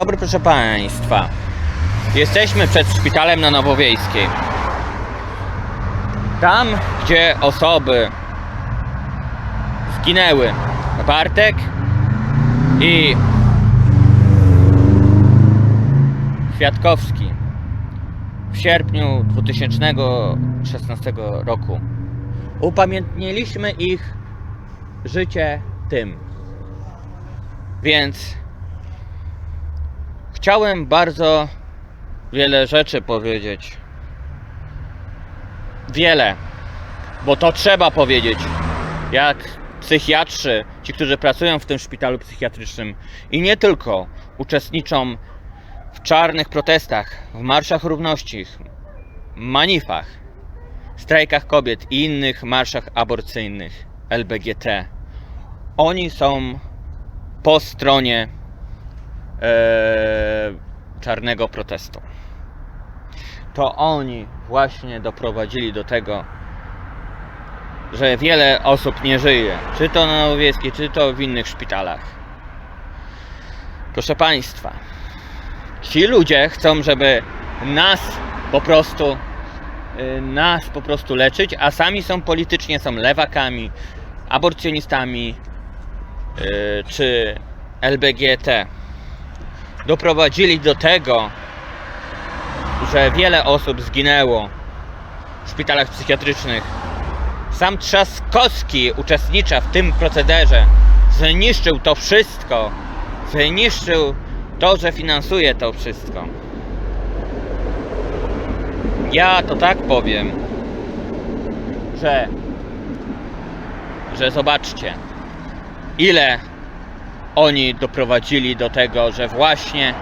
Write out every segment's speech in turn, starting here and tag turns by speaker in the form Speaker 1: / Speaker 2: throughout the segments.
Speaker 1: Dobry, proszę Państwa. Jesteśmy przed szpitalem na Nowowiejskiej. Tam, gdzie osoby zginęły. Bartek i Kwiatkowski w sierpniu 2016 roku. Upamiętniliśmy ich życie tym. Więc Chciałem bardzo wiele rzeczy powiedzieć. Wiele, bo to trzeba powiedzieć. Jak psychiatrzy, ci, którzy pracują w tym szpitalu psychiatrycznym i nie tylko, uczestniczą w czarnych protestach, w marszach równości, manifach, strajkach kobiet i innych marszach aborcyjnych LBGT. Oni są po stronie czarnego protestu. To oni właśnie doprowadzili do tego, że wiele osób nie żyje, czy to na Nowowiejskiej, czy to w innych szpitalach. Proszę Państwa, ci ludzie chcą, żeby nas po prostu y, nas po prostu leczyć, a sami są politycznie, są lewakami, aborcjonistami y, czy LBGT doprowadzili do tego, że wiele osób zginęło w szpitalach psychiatrycznych. Sam Trzaskowski uczestnicza w tym procederze. Zniszczył to wszystko. Zniszczył to, że finansuje to wszystko. Ja to tak powiem, że że zobaczcie, ile oni doprowadzili do tego, że właśnie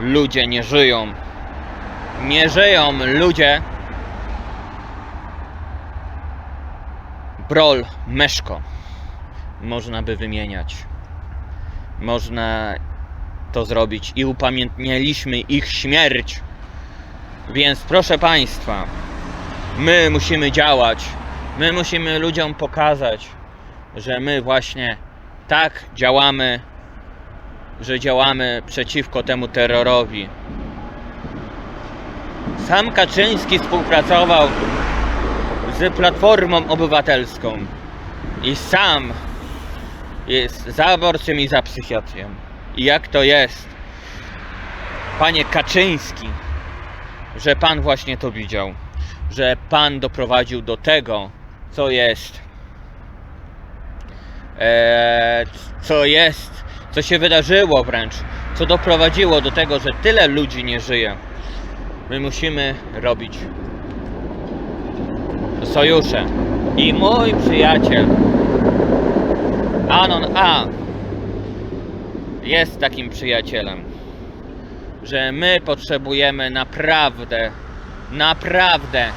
Speaker 1: ludzie nie żyją. Nie żyją ludzie. Brol, Meszko. Można by wymieniać. Można to zrobić i upamiętniliśmy ich śmierć. Więc proszę Państwa, my musimy działać. My musimy ludziom pokazać, że my właśnie tak działamy że działamy przeciwko temu terrorowi. Sam Kaczyński współpracował z Platformą Obywatelską i sam jest za aborcją i za psychiatrią. I jak to jest, panie Kaczyński, że pan właśnie to widział, że pan doprowadził do tego, co jest, eee, co jest co się wydarzyło wręcz, co doprowadziło do tego, że tyle ludzi nie żyje. My musimy robić sojusze. I mój przyjaciel Anon A jest takim przyjacielem, że my potrzebujemy naprawdę, naprawdę,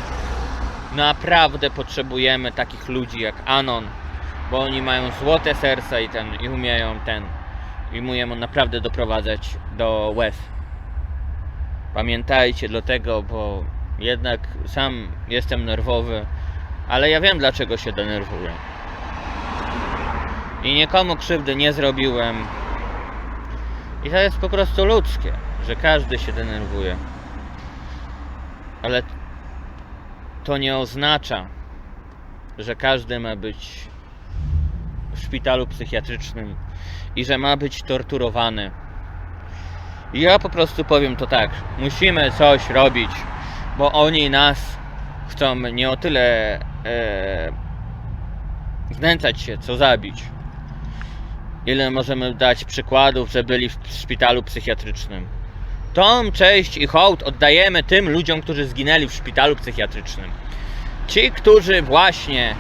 Speaker 1: naprawdę potrzebujemy takich ludzi jak Anon, bo oni mają złote serca i ten i umieją ten i mu naprawdę doprowadzać do łez. Pamiętajcie dlatego, bo jednak sam jestem nerwowy, ale ja wiem dlaczego się denerwuję. I nikomu krzywdy nie zrobiłem. I to jest po prostu ludzkie, że każdy się denerwuje. Ale to nie oznacza, że każdy ma być w szpitalu psychiatrycznym i że ma być torturowany. Ja po prostu powiem to tak, musimy coś robić, bo oni nas chcą nie o tyle e, znęcać się, co zabić. Ile możemy dać przykładów, że byli w szpitalu psychiatrycznym. Tą cześć i hołd oddajemy tym ludziom, którzy zginęli w szpitalu psychiatrycznym. Ci, którzy właśnie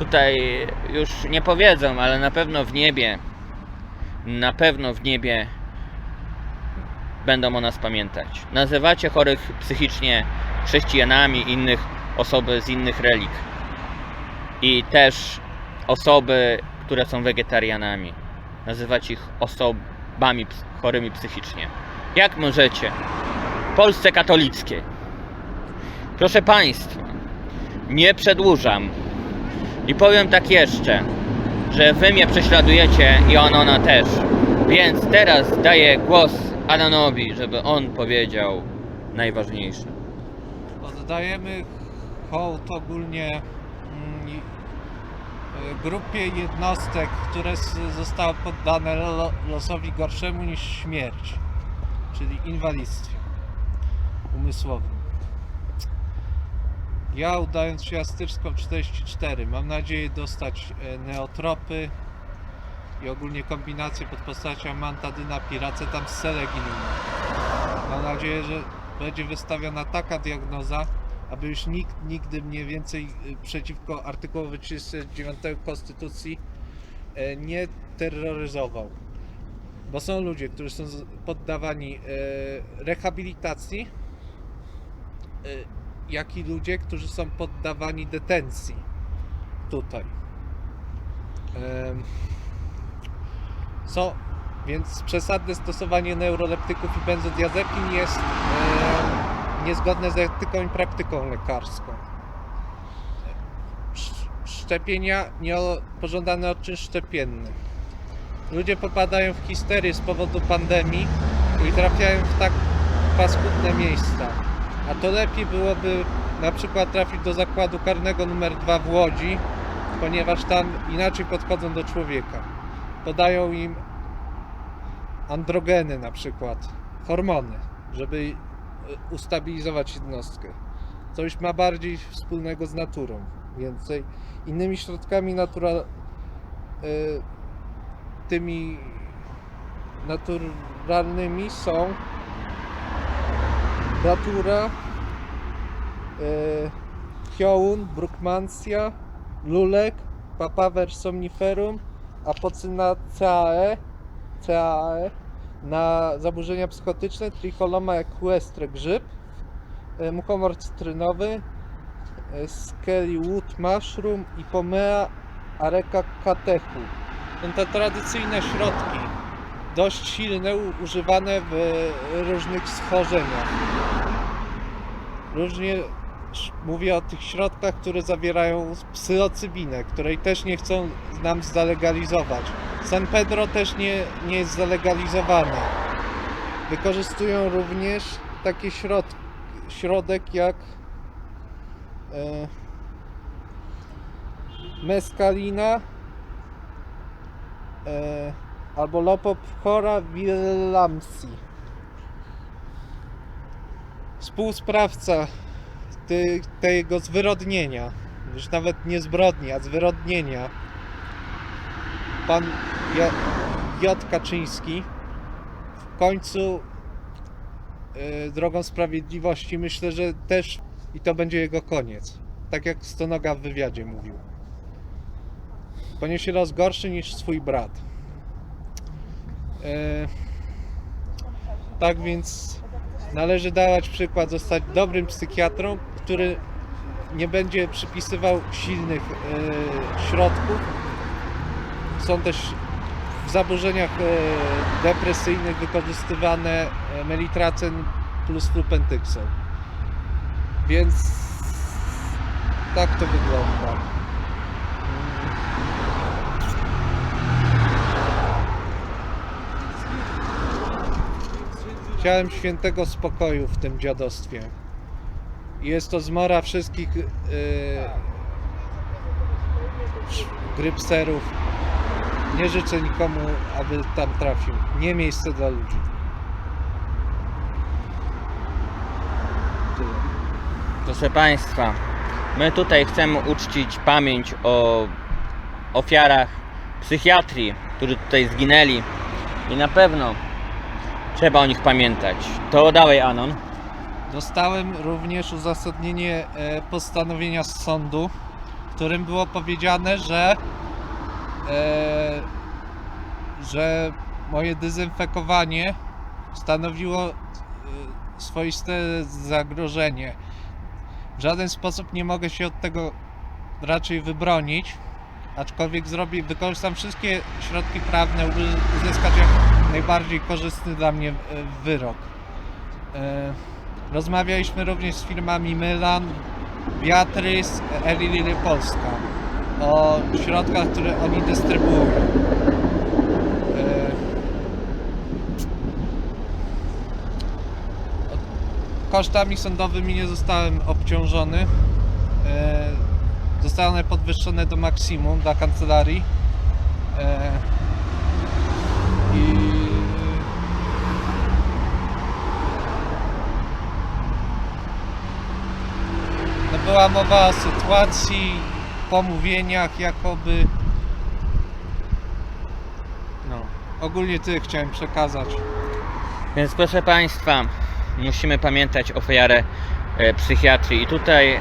Speaker 1: tutaj już nie powiedzą, ale na pewno w niebie na pewno w niebie będą o nas pamiętać. Nazywacie chorych psychicznie chrześcijanami, innych osoby z innych religii. I też osoby, które są wegetarianami. Nazywać ich osobami chorymi psychicznie. Jak możecie? W Polsce katolickiej. Proszę Państwa, nie przedłużam. I powiem tak jeszcze że wy mnie prześladujecie i on ona też. Więc teraz daję głos Adanowi, żeby on powiedział najważniejsze.
Speaker 2: Oddajemy hołd ogólnie mm, grupie jednostek, które zostały poddane lo- losowi gorszemu niż śmierć, czyli inwalidztwie umysłowym. Ja udając się Astyczką 44 mam nadzieję dostać e, neotropy i ogólnie kombinację pod postacią mantadyna piracetam z seleginum. Mam nadzieję, że będzie wystawiona taka diagnoza, aby już nikt nigdy mniej więcej y, przeciwko artykułowi 39 Konstytucji e, nie terroryzował. Bo są ludzie, którzy są poddawani e, rehabilitacji, e, jak i ludzie, którzy są poddawani detencji tutaj. Co? Więc przesadne stosowanie neuroleptyków i benzodiazepin jest niezgodne z etyką i praktyką lekarską. Sz- Szczepienia niepożądany odczyn szczepienny. Ludzie popadają w histerię z powodu pandemii i trafiają w tak paskudne miejsca. A to lepiej byłoby na przykład trafić do zakładu karnego numer 2 w Łodzi, ponieważ tam inaczej podchodzą do człowieka. Podają im androgeny na przykład, hormony, żeby e, ustabilizować jednostkę. Już ma bardziej wspólnego z naturą, więcej. Innymi środkami natura... e, tymi naturalnymi są natura, e, hioun, brukmancja, lulek, papaver somniferum, apocynaceae, CAE na zaburzenia psychotyczne, tricholoma equestre grzyb, e, muchomor cytrynowy, e, skelly wood mushroom i pomea areca catechu. To tradycyjne środki, dość silne, używane w różnych schorzeniach. Różnie mówię o tych środkach, które zawierają psylocybinę, której też nie chcą nam zalegalizować. San Pedro też nie, nie jest zalegalizowane. Wykorzystują również taki środ, środek jak e, meskalina e, albo Lopopchora willamsi. Współsprawca ty, tego zwyrodnienia, już nawet nie zbrodni, a zwyrodnienia, pan J. J. Kaczyński w końcu e, drogą sprawiedliwości myślę, że też i to będzie jego koniec. Tak jak Stonoga w wywiadzie mówił. Poniesie los gorszy niż swój brat. E, tak więc należy dawać przykład, zostać dobrym psychiatrą, który nie będzie przypisywał silnych e, środków. Są też w zaburzeniach e, depresyjnych wykorzystywane e, melitracen plus flupentyksol. Więc tak to wygląda. Chciałem świętego spokoju w tym dziadostwie. Jest to zmora wszystkich yy, grypserów. Nie życzę nikomu, aby tam trafił. Nie miejsce dla ludzi.
Speaker 1: Proszę Państwa, my tutaj chcemy uczcić pamięć o ofiarach psychiatrii, którzy tutaj zginęli i na pewno trzeba o nich pamiętać. To dawaj Anon.
Speaker 2: Dostałem również uzasadnienie e, postanowienia z sądu, w którym było powiedziane, że, e, że moje dezynfekowanie stanowiło e, swoiste zagrożenie. W żaden sposób nie mogę się od tego raczej wybronić, aczkolwiek zrobię, wykorzystam wszystkie środki prawne, by uzyskać jak najbardziej korzystny dla mnie e, wyrok. E, Rozmawialiśmy również z firmami Mylan, Beatrice, Eli Lilly Polska o środkach, które oni dystrybuują. E, kosztami sądowymi nie zostałem obciążony. Zostały one podwyższone do maksimum dla kancelarii. E, I no była mowa o sytuacji, pomówieniach jakoby. No, ogólnie tyle chciałem przekazać.
Speaker 1: Więc proszę Państwa, musimy pamiętać ofiarę e, psychiatrii i tutaj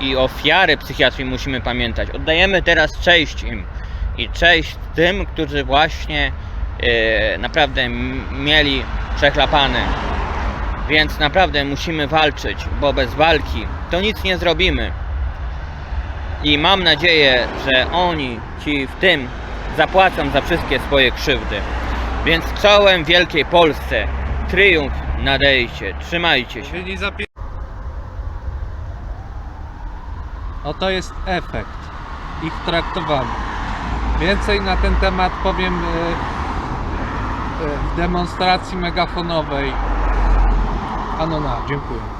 Speaker 1: i ofiary psychiatrii musimy pamiętać. Oddajemy teraz cześć im i cześć tym, którzy właśnie e, naprawdę mieli przechlapane. Więc naprawdę musimy walczyć, bo bez walki to nic nie zrobimy. I mam nadzieję, że oni ci w tym zapłacą za wszystkie swoje krzywdy. Więc czołem Wielkiej Polsce triumf nadejście. Trzymajcie się.
Speaker 2: Czyli zapie... Oto jest efekt ich traktowania. Więcej na ten temat powiem e, e, w demonstracji megafonowej. Anona, dziękuję.